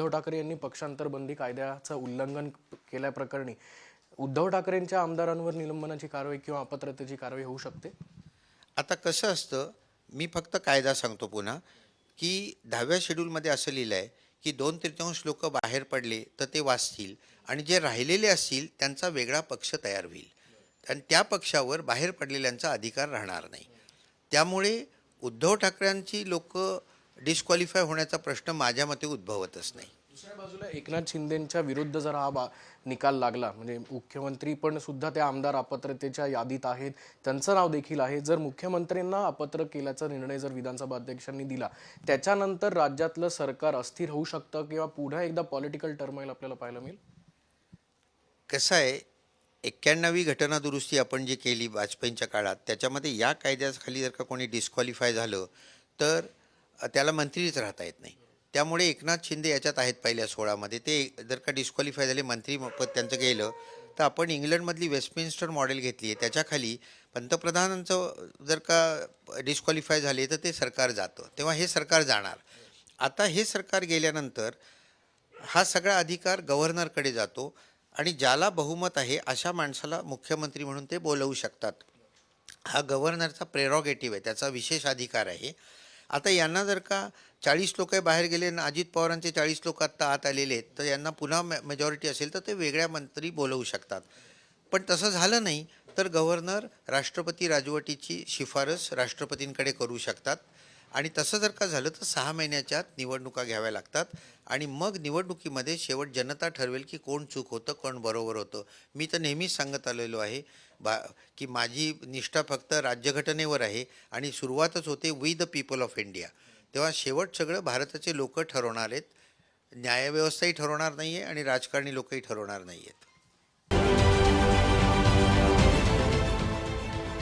उद्धव ठाकरे यांनी पक्षांतरबंदी कायद्याचं उल्लंघन केल्याप्रकरणी उद्धव ठाकरेंच्या आमदारांवर निलंबनाची कारवाई किंवा अपात्रतेची कारवाई होऊ शकते? आता कसं असतं मी फक्त कायदा सांगतो पुन्हा की दहाव्या शेड्यूलमध्ये असं लिहिलं आहे की दोन तृतीयांश लोक बाहेर पडले तर ते वाचतील आणि जे राहिलेले असतील त्यांचा वेगळा पक्ष तयार होईल. आणि त्या पक्षावर बाहेर पडलेल्यांचा अधिकार राहणार नाही. त्यामुळे उद्धव ठाकरेंची लोक डिस्क्वालिफाय होण्याचा प्रश्न माझ्या मते उद्भवतच नाही. दुसऱ्या बाजूला एकनाथ शिंदेच्या विरुद्ध जर हा बा निकाल लागला म्हणजे मुख्यमंत्री पण सुद्धा त्या आमदार अपात्रतेच्या यादीत आहेत त्यांचं नाव देखील आहे. जर मुख्यमंत्र्यांना अपात्र केल्याचा निर्णय जर विधानसभा अध्यक्षांनी दिला त्याच्यानंतर राज्यातलं सरकार अस्थिर होऊ शकतं किंवा पुन्हा एकदा पॉलिटिकल टर्माईल आपल्याला पाहायला मिळेल? कसं आहे एक्क्याण्णवी घटना दुरुस्ती आपण जी केली वाजपेयींच्या काळात त्याच्यामध्ये या कायद्याखाली जर का कोणी डिस्क्वालिफाय झालं तर त्याला मंत्रीच राहता येत नाही. त्यामुळे एकनाथ शिंदे याच्यात आहेत पहिल्या सोळामध्ये ते जर का डिस्क्वालिफाय झाले मंत्री पद त्यांचं गेलं तर आपण इंग्लंडमधली वेस्टमिन्स्टर मॉडेल घेतली आहे. त्याच्याखाली पंतप्रधानांचं जर का डिस्क्वालिफाय झाले तर ते सरकार जातं. तेव्हा हे सरकार जाणार. आता हे सरकार गेल्यानंतर हा सगळा अधिकार गव्हर्नरकडे जातो आणि ज्याला बहुमत आहे अशा माणसाला मुख्यमंत्री म्हणून ते बोलवू शकतात. हा गव्हर्नरचा प्रेरॉगेटिव्ह आहे. त्याचा विशेष अधिकार आहे. आता यांना जर का चाळीस लोक बाहेर गेले आणि अजित पवारांचे चाळीस लोक आत्ता आत आलेले आहेत तर यांना पुन्हा मेजॉरिटी असेल तर ते वेगळ्या मंत्री बोलवू शकतात. पण तसं झालं नाही तर गव्हर्नर राष्ट्रपती राजवटीची शिफारस राष्ट्रपतींकडे करू शकतात. आणि तसं जर का झालं तर सहा महिन्याच्या आत निवडणुका घ्याव्या लागतात. आणि मग निवडणुकीमध्ये शेवट जनता ठरवेल की कोण चूक होतं कोण बरोबर होतं. मी तर नेहमीच सांगत आलेलो आहे बा की माझी निष्ठा फक्त राज्यघटनेवर आहे आणि सुरुवातच होते we the people of India तेव्हा शेवट सगळं भारताचे लोक ठरवणार आहेत. न्यायव्यवस्थाही ठरवणार नाही आहे आणि राजकारणी लोकही ठरवणार नाही आहेत